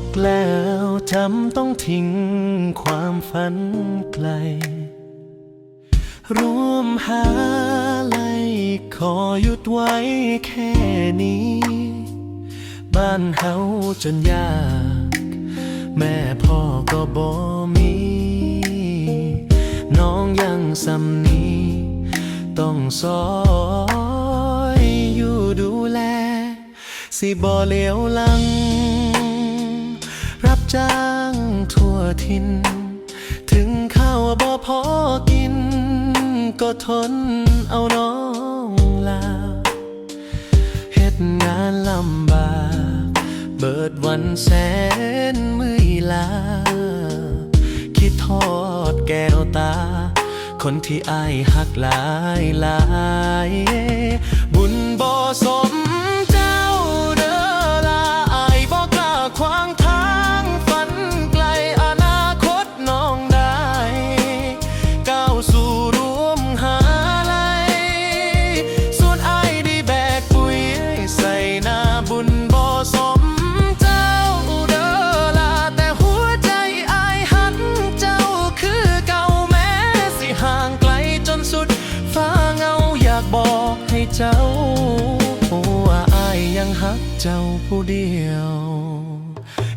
กแล้วจำต้องทิ้งความฝันไกล ร่วมหาไลขอหยุดไว้แค่นี้ บ้านเฮาจนยาก แม่พ่อก็บ่มี น้องยังสำนีต้องซอยอยู่ดูแล สิบ่เหลียวหลัง จ้างทั่วทิน ถึงข้าวบ่พอกิน ก็ทนเอาน้องลาเฮ็ดงานลำบากเบิดวันแสนมือลา คิดทอดแก้วตา คนที่อายหักหลายหลาย เจ้าว่าอายยังหักเจ้าผู้เดียว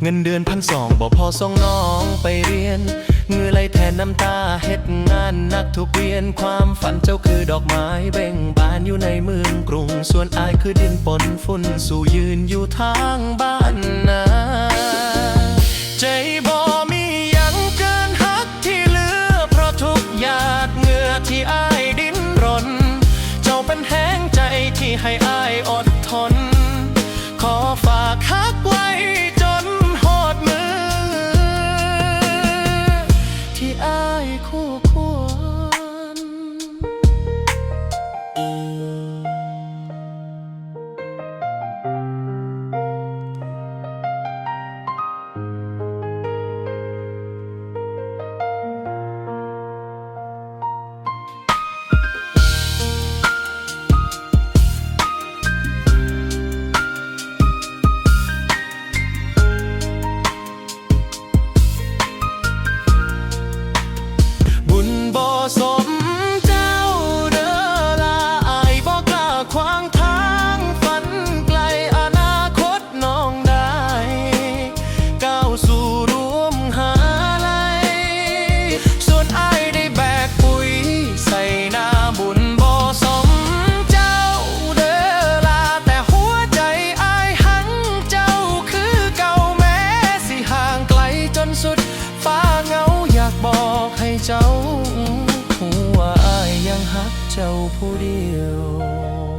เงินเดือนพันสองบอกพอส่งน้องไปเรียนเงื่อไหลแทนน้ำตาเฮ็ดงานนักทุกเวียนความฝันเจ้าคือดอกไม้เบ่งบานอยู่ในเมืองกรุง ส่วนอายคือดินปนฝุ่นสู่ยืนอยู่ทางบ้านนาใจบ่ ให้อายอดทน ขอฝากฮักไว้ เจ้าหัวาอายยังหักเจ้าผู้เดียว